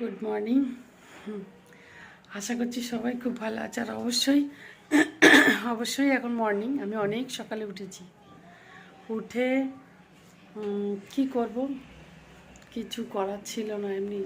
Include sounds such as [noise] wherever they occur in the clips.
Good morning আশা করছি সবাই খুব ভালো আছে আর অবশ্যই অবশ্যই এখন মর্নিং আমি অনেক সকালে উঠেছি। উঠে কি করব? কিছু করার ছিল না, এমনি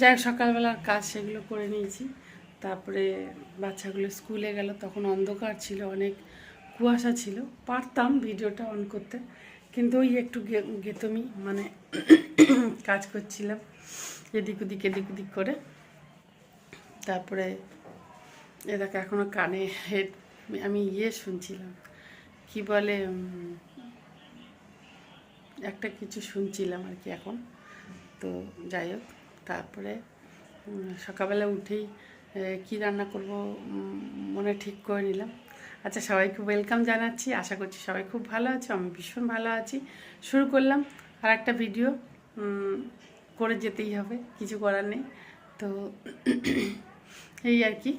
যাই হোক, সকালবেলার কাজ সেগুলো করে নিয়েছি। তারপরে বাচ্চাগুলো স্কুলে গেল, তখন অন্ধকার ছিল, অনেক কুয়াশা ছিল। পারতাম ভিডিওটা অন করতে, কিন্তু ওই একটু গেতমি মানে কাজ করছিলাম। এদিক ওদিক এদিক ওদিক করে। তারপরে এটাকে এখনও কানে হেড আমি ইয়ে শুনছিলাম। কি বলে একটা কিছু শুনছিলাম আর কি এখন। তো যাই হোক, তারপরে সকালবেলা উঠেই কি রান্না করব মনে ঠিক করে নিলাম। আচ্ছা সবাইকে ওয়েলকাম জানাচ্ছি। আশা করছি সবাই খুব ভালো আছে, আমি ভীষণ ভালো আছি। শুরু করলাম আর একটা ভিডিও করে যেতেই হবে, কিছু করার নেই। তো এই আর কি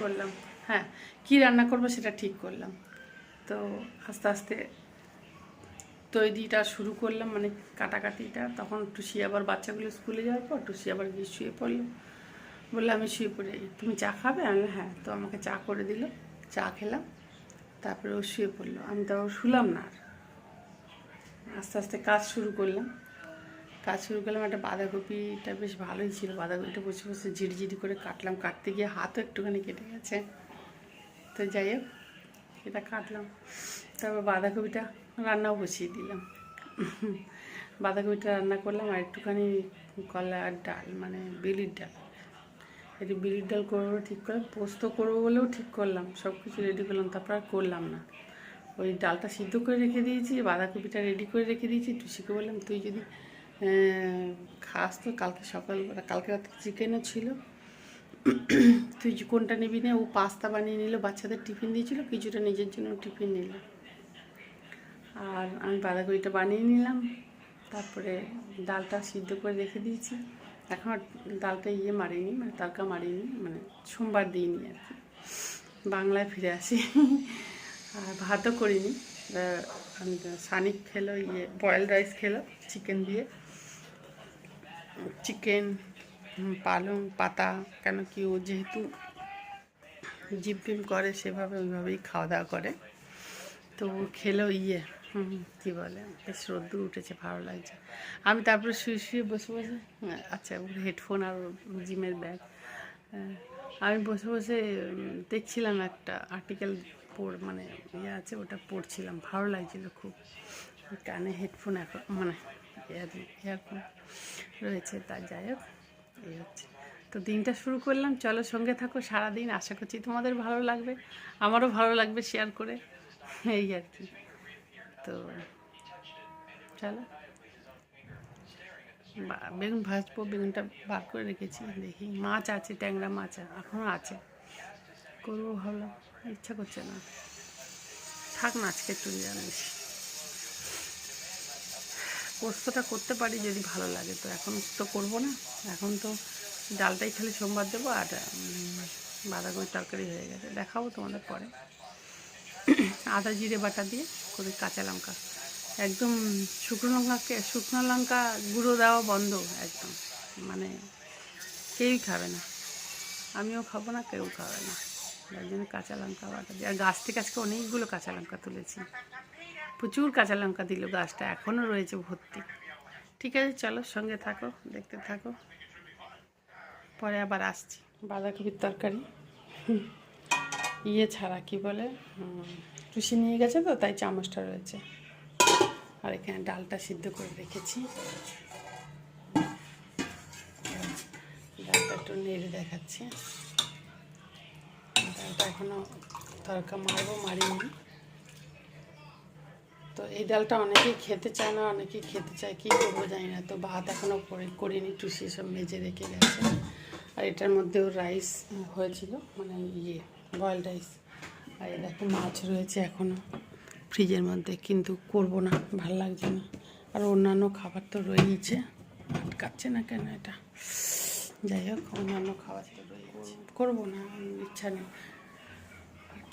করলাম। হ্যাঁ কি রান্না করব সেটা ঠিক করলাম। তো আস্তে আস্তে তৈরিটা শুরু করলাম মানে কাটাকাটিটা। তখন টুসি আবার বাচ্চাগুলো স্কুলে যাওয়ার পর টুসি আবার গিয়ে শুয়ে পড়ল। বললে, আমি শুয়ে পড়ে। তুমি চা খাবে? আমি হ্যাঁ। তো আমাকে চা করে দিল, চা খেলাম। তারপরে ও শুয়ে পড়ল। আমি তো শুলাম না আর। আস্তে আস্তে কাজ শুরু করলাম। কাজ শুরু করলাম, একটা বাঁধাকপিটা বেশ ভালোই ছিল। বাঁধাকপিটা বসে বসে ঝিরিঝিরি করে কাটলাম। কাটতে গিয়ে হাতও একটুখানি কেটে গেছে। তো যাই হোক, এটা কাটলাম। তারপর বাঁধাকপিটা রান্নাও বসিয়ে দিলাম। বাঁধাকপিটা রান্না করলাম আর একটুখানি কলা ডাল মানে বিলির ডাল। একটু বিলির ডাল করব ঠিক করলাম, পোস্ত করব বলেও ঠিক করলাম। সব কিছু রেডি করলাম, তারপর আর করলাম না। ওই ডালটা সিদ্ধ করে রেখে দিয়েছি, বাঁধাকপিটা রেডি করে রেখে দিয়েছি। টুসিকে বললাম, তুই যদি খাস তো কালকে সকালবেলা কালকে রাতে চিকেনও ছিল। তুই কোনটা নিবি না, ও পাস্তা বানিয়ে নিল, বাচ্চাদের টিফিন দিয়েছিল, কিছুটা নিজের জন্য টিফিন নিল। আর আমি বাঁধাকপিটা বানিয়ে নিলাম, তারপরে ডালটা সিদ্ধ করে রেখে দিয়েছি। এখন ডালটা ইয়ে মারিনি মানে তারকা মারিনি মানে সোমবার দিইনি আর কি। বাংলায় ফিরে আসি। আর ভাতও করিনি। সানিক খেলো ইয়ে বয়েলড রাইস খেলো চিকেন দিয়ে। চিকেন পালং পাতা কেন কি ও যেহেতু জিম টিম করে সেভাবে ওইভাবেই খাওয়া দাওয়া করে। তো খেলো ইয়ে কি বলে বেশ রোদ্দুর উঠেছে ভালো লাগছে। আমি তারপরে শুয়ে শুয়ে বসে বসে হ্যাঁ, আচ্ছা ওর হেডফোন আর জিমের ব্যাগ আমি বসে বসে দেখছিলাম একটা আর্টিকেল পড় মানে ইয়ে আছে, ওটা পড়ছিলাম, ভালো লাগছিল খুব। কানে হেডফোন এখন মানে ইয়ার ইয়ারফোন রয়েছে, তা যাই হোক, এই হচ্ছে। তো দিনটা শুরু করলাম, চলো সঙ্গে থাকো, সারাদিন আশা করছি তোমাদের ভালো লাগবে, আমারও ভালো লাগবে শেয়ার করে, এই আর কি। তো চলো। বেগুন ভাজবো, বেগুনটা বার করে রেখেছি, দেখি, মাছ আছে, ট্যাংরা মাছ এখনও আছে, করব ভাবলাম। ইচ্ছা করছে না। থাক না, আজকে একটু নিরামিষ। পোস্তটা করতে পারি যদি ভালো লাগে। তো এখন তো করব না। এখন তো ডালটাই খালি সোমবার দেবো আর বাঁধাকপির তরকারি হয়ে গেছে। দেখাবো তোমাদের পরে। আদা, জিরে বাটা দিয়ে করে কাঁচা লঙ্কা। একদম শুকনো লঙ্কাকে, শুকনো লঙ্কা গুঁড়ো দেওয়া বন্ধ একদম। মানে কেউই খাবে না। আমিও খাব না, কেউ খাবে না। যার জন্য কাঁচা লঙ্কা বাটা দিয়ে। আর গাছ থেকে আজকে অনেকগুলো কাঁচা লঙ্কা তুলেছি। প্রচুর কাঁচা লঙ্কা দিল গাছটা, এখনও রয়েছে ভর্তি। ঠিক আছে, চলো সঙ্গে থাকো, দেখতে থাকো। পরে আবার আসছি। বাঁধাকপির তরকারি। ইয়ে ছাড়া, কি বলে? টুসি নিয়ে গেছে তো, তাই চামচটা রয়েছে। আর এখানে ডালটা সিদ্ধ করে রেখেছি। ডালটা একটু নেড়ে দেখাচ্ছি। এখনও তরকা মারবো, মারিনি। তো এই ডালটা অনেকেই খেতে চায় না, অনেকেই খেতে চায়, কী করব জানি না। তো ভাত এখনও করে, করিনি, টুসি সব মেজে রেখে গেছে। আর এটার মধ্যেও রাইস হয়েছিল মানে ইয়ে বয়েল রাইস আর এই দেখো মাছ রয়েছে এখনও ফ্রিজের মধ্যে, কিন্তু করব না, ভালো লাগছে না। আর অন্যান্য খাবার তো রয়েইছে, আটকাচ্ছে না কেন এটা? যাই হোক, অন্যান্য খাবার তো রয়েছে করব না, ইচ্ছা নেই।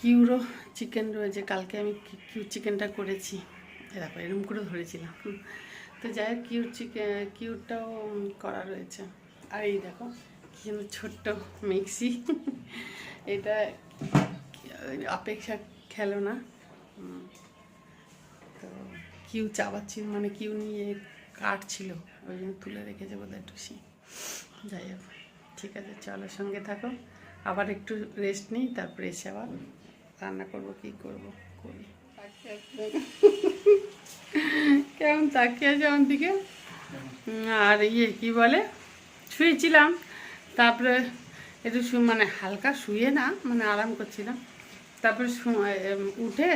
কিউরো চিকেন রয়েছে, কালকে আমি কিউ চিকেনটা করেছি। দেখো, এরকম করে ধরেছিলাম। তো যাই হোক, কিউর চিকেন কিউরটাও করা রয়েছে। আর এই দেখো, কি ছোট্ট মিক্সি। এটা অপেক্ষা খেলো না। তো কিউ চাবাচ্ছি মানে কিউ নিয়ে কাটছিল, ওই জন্য তুলে রেখেছে বোধহয় টুসি। যাই হোক, ঠিক আছে, চলো সঙ্গে থাকো। আবার একটু রেস্ট নিই, তারপরে এসে আবার রান্না করব কি করব করি। কেমন তাকিয়ে আছে আমার দিকে? আর ইয়ে কি বলে? শুয়েছিলাম। তারপরে একটু মানে হালকা শুয়ে না মানে আরাম করছিলাম। তারপরে উঠে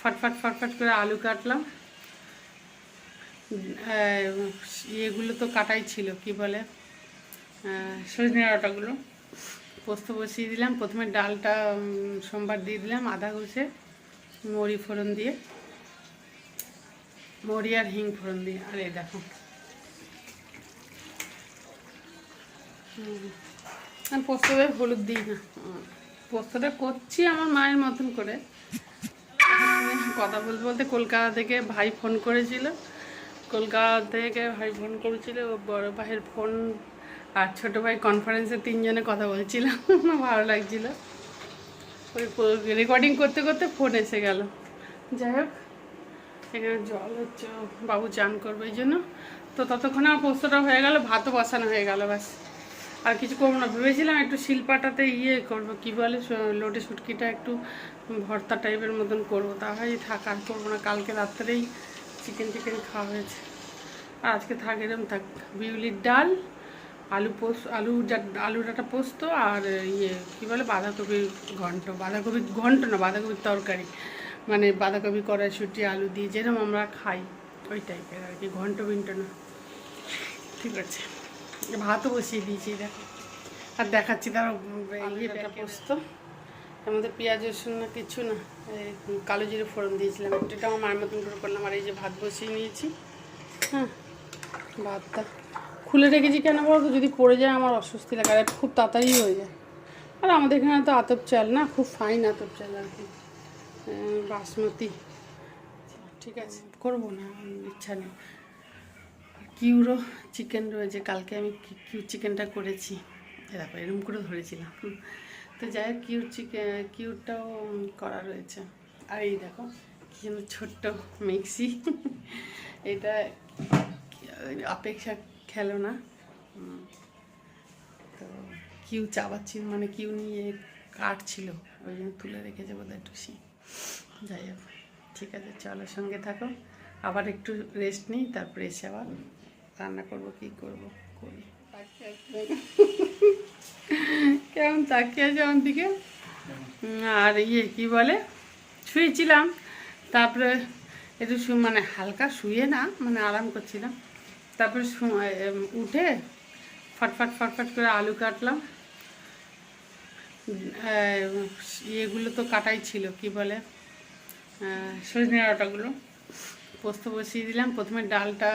ফটফট ফটফট করে আলু কাটলাম। ইয়েগুলো তো কাটাই ছিল কি বলে? সজনে ডাঁটাগুলো পোস্ত বসিয়ে দিলাম। প্রথমে ডালটা সোমবার দিয়ে দিলাম আধা ঘষে, মরি ফোড়ন দিয়ে। মরি আর হিং ফোড়ন দিয়ে। আর এই দেখো। পোস্ততে হলুদ দিই না। পোস্তটা করছি আমার মায়ের মতন করে। কথা বলতে বলতে কলকাতা থেকে ভাই ফোন করেছিল। কলকাতা থেকে ভাই ফোন করেছিল বড় ভাইয়ের ফোন আর ছোট ভাই কনফারেন্সে তিনজনে কথা বলছিলাম ভালো লাগছিল। ওই রেকর্ডিং করতে করতে ফোন এসে গেল। যাই হোক, এখানে জল হচ্ছে, বাবু চান করবে এই জন্য। তো ততক্ষণে আমার পোস্তটা হয়ে গেল, ভাতও বসানো হয়ে গেল ব্যাস। আর কিছু করব না, ভেবেছিলাম একটু শিল্পাটাতে ইয়ে করব, কী বলে লোটে শুটকিটা একটু ভর্তা টাইপের মতন করব। তাহলেই থাক, আর করব না। কালকে রাত্রেই চিকেন টিকেন খাওয়া হয়েছে। আজকে থাক এরকম থাক। বিউলির ডাল আলু পোস্ত আলু আলু ডাটা পোস্ত আর ইয়ে কী বলে বাঁধাকপির ঘন্ট বাঁধাকপির ঘন্ট না বাঁধাকপির তরকারি। মানে বাঁধাকপি কড়াইশুটি আলু দিয়ে যেরকম আমরা খাই ওই টাইপের আর কি ঘন্ট বিন্ট না। ঠিক আছে ভাতও বসিয়ে দিয়েছি দেখো। আর দেখাচ্ছি তার ইয়ে পোস্ত। আমাদের পেঁয়াজ রসুন না কিছু না কালো জিরে ফোড়ন দিয়েছিলাম। এটা আমার মায়ের মতন করে করলাম আর এই যে ভাত বসিয়ে নিয়েছি। হ্যাঁ ভাতটা। খুলে রেখেছি কেন বলতো? যদি পড়ে যায় আমার অস্বস্তি লাগে, আর খুব তাড়াতাড়ি হয়ে যায়। আর আমাদের এখানে তো আতপ চাল না, খুব ফাইন আতপ চাল আর কি। বাসমতি। ঠিক আছে, করব না ইচ্ছা নেই। কিউরো চিকেন রয়েছে, কালকে আমি কিউ চিকেনটা করেছি। দেখো এরকম করে ধরেছিলাম। তো যাই হোক, কিউর চিকেন কিউরটাও করা রয়েছে। আর এই দেখো, কি ছোট্ট মিক্সি। [laughs] এটা অপেক্ষা খেলো না। তো কিউ চাবাচ্ছি মানে কিউ নিয়ে কাটছিল, ওই জন্য তুলে রেখেছে বোধহয় টুসি যাই হোক, ঠিক আছে, চলো সঙ্গে থাকো। আবার একটু রেস্ট নিই, তারপরে এসে আবার রান্না করব, কি করব, করি। কেমন তাকিয়ে আছে আমার দিকে? আর ইয়ে কি বলে? শুয়েছিলাম, তারপরে একটু মানে হালকা শুয়ে না মানে আরাম করছিলাম। তারপরে উঠে ফটফট ফটফট করে আলু কাটলাম। ইয়েগুলো তো কাটাই ছিল, কি বলে? সজনে ডাঁটাগুলো। পোস্ত বসিয়ে দিলাম, প্রথমে ডালটা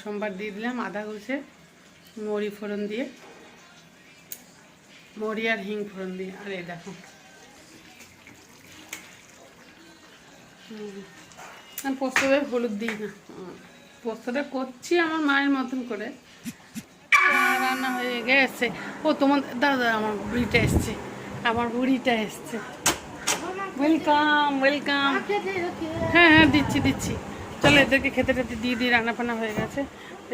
সোমবার দিয়ে দিলাম আধা ঘষে, মরি ফোড়ন দিয়ে। মরি আর হিং ফোড়ন দিয়ে, আর এই দেখো। পোস্ততে হলুদ দিই না। পোস্তটা করছি আমার মায়ের মতন করে। রান্না হয়ে গেছে। ও তোমার, দাদা আমার বুড়িটা এসছে। আমার বুড়িটা এসছে। ওয়েলকাম ওয়েলকাম হ্যাঁ হ্যাঁ দিচ্ছি দিচ্ছি। চলো এদেরকে খেতে টেতে দিয়ে দিই রান্না ফান্না হয়ে গেছে।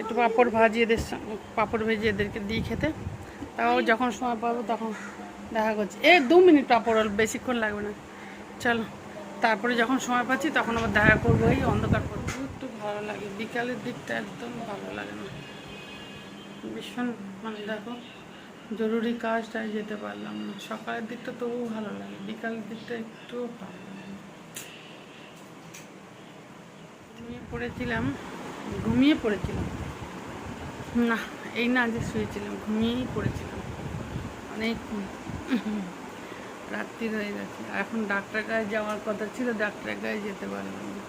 একটু পাঁপড় ভাজি এদের পাঁপড় ভেজে এদেরকে দিই খেতে। তাও যখন সময় পাবো তখন দেখা করছি। এই দু মিনিট পাঁপড় বেশিক্ষণ লাগবে না। চলো। তারপরে যখন সময় পাচ্ছি তখন আবার দেখা করব। এই অন্ধকার একটু ভালো লাগে। বিকালের দিকটা একদম ভালো লাগে না। ভীষণ মানে দেখো, জরুরি কাজটাই যেতে পারলাম না। সকালের দিকটা তবুও ভালো লাগে, বিকালের দিকটা একটু ভালো লাগে ঘুমিয়ে পড়েছিলাম ঘুমিয়ে পড়েছিলাম। না, এই না যে শুয়েছিলাম, ঘুমিয়েই পড়েছিলাম। অনেক রাত্রি হয়ে গেছে। এখন ডাক্তার কাছে যাওয়ার কথা ছিল ডাক্তার কাছে যেতে পারলাম না।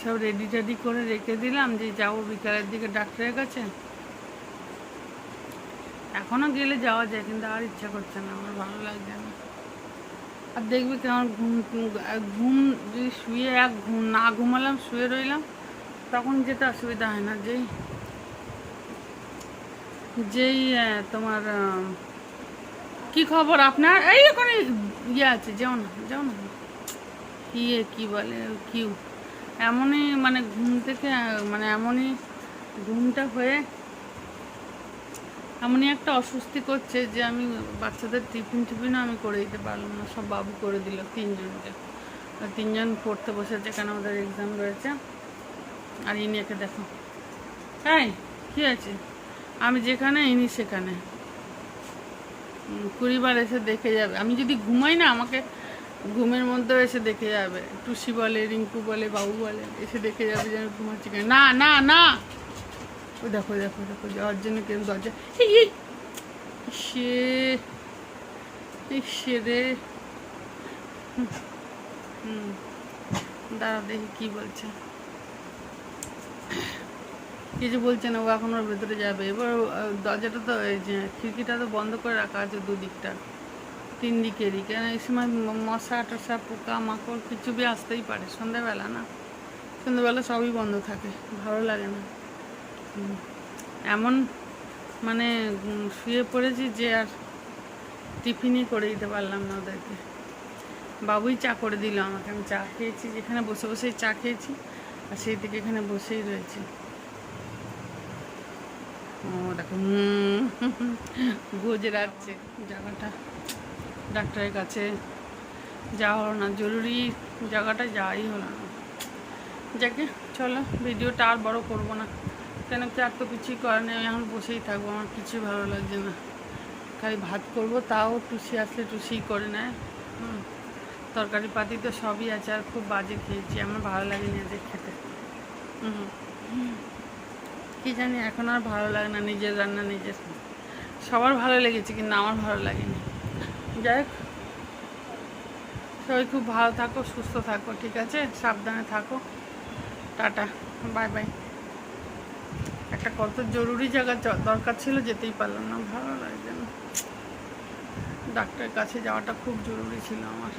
সব রেডি টেডি করে রেখে দিলাম যে যাব বিকালের দিকে ডাক্তারের কাছে। এখনও গেলে যাওয়া যায়, কিন্তু আর ইচ্ছা করছে না, আমার ভালো লাগছে না। আর দেখবি কেমন ঘুম ঘুম যদি শুয়ে এক না ঘুমালাম, শুয়ে রইলাম, তখন যেতে অসুবিধা হয় না, যেই যেই তোমার কি খবর আপনার? এই ওখানে ইয়ে আছে যেও না যেও না। এ, কি বলে কিউ এমনই মানে ঘুম থেকে মানে এমনই ঘুমটা হয়ে এমনই একটা অস্বস্তি করছে যে আমি বাচ্চাদের টিফিন টিফিনও আমি করে দিতে পারলাম না সব বাবু করে দিল তিনজনকে। তিনজন পড়তে বসেছে কেন ওদের এক্সাম রয়েছে। আর ইনি একে দেখো। তাই কী আছে আমি যেখানে, ইনি সেখানে। কুড়িবার এসে দেখে যাবে। আমি যদি ঘুমাই না, আমাকে ঘুমের মধ্যেও এসে দেখে যাবে। টুসি বলে, রিঙ্কু বলে, বাবু বলে, এসে দেখে যাবে যে আমি ঘুমাচ্ছি কেন। না না না! ও দেখো দেখো দেখো, যাওয়ার জন্য কেউ দরজা সে সে রে! হুম দাঁড়া দেখি কি বলছে। কিছু বলছে না, ও এখন ওর ভেতরে যাবে। এবার দরজাটা তো খিড়কিটা তো বন্ধ করে রাখা আছে দুদিকটা তিন দিকেরই কেন এই সময় মশা টশা, পোকা, মাকড় কিছু বি আসতেই পারে সন্ধ্যাবেলা না? সন্ধ্যাবেলা সবই বন্ধ থাকে, ভালো লাগে না। এমন মানে শুয়ে পড়েছি যে আর টিফিনই করে দিতে পারলাম না ওদেরকে। বাবুই চা করে দিল আমাকে, আমি চা খেয়েছি, যেখানে বসে বসেই চা খেয়েছি, আর সেই দিকে এখানে বসেই রয়েছি। দেখো রাখছে জায়গাটা। ডাক্তারের কাছে যাওয়া হলো না, জরুরি জায়গাটা যাওয়াই হলো না। যাকে, চলো, ভিডিওটা আর বড় করব না। কেন কি আর তো কিছুই করার নেই, আমি এখন বসেই থাকব, আমার কিছুই ভালো লাগছে না। খালি ভাত করব, তাও টুসি আসলে টুসিই করে নেয়। হুম, তরকারি পাতি তো সবই আছে, আর খুব বাজে খেয়েছি, আমার ভালো লাগেনি এদের খেতে। হুম কি জানি, এখন আর ভালো লাগে না নিজের রান্না নিজের সবার ভালো লেগেছে, কিন্তু আমার ভালো লাগেনি। যাই হোক, সবাই খুব ভালো থাকো, সুস্থ থাকো, ঠিক আছে? সাবধানে থাকো। Tata, bye bye. একটা কত জরুরি জায়গা দরকার ছিল, যেতেই পারলাম না, ভালো লাগছে না ডাক্তারের কাছে যাওয়াটা খুব জরুরি ছিল আমার।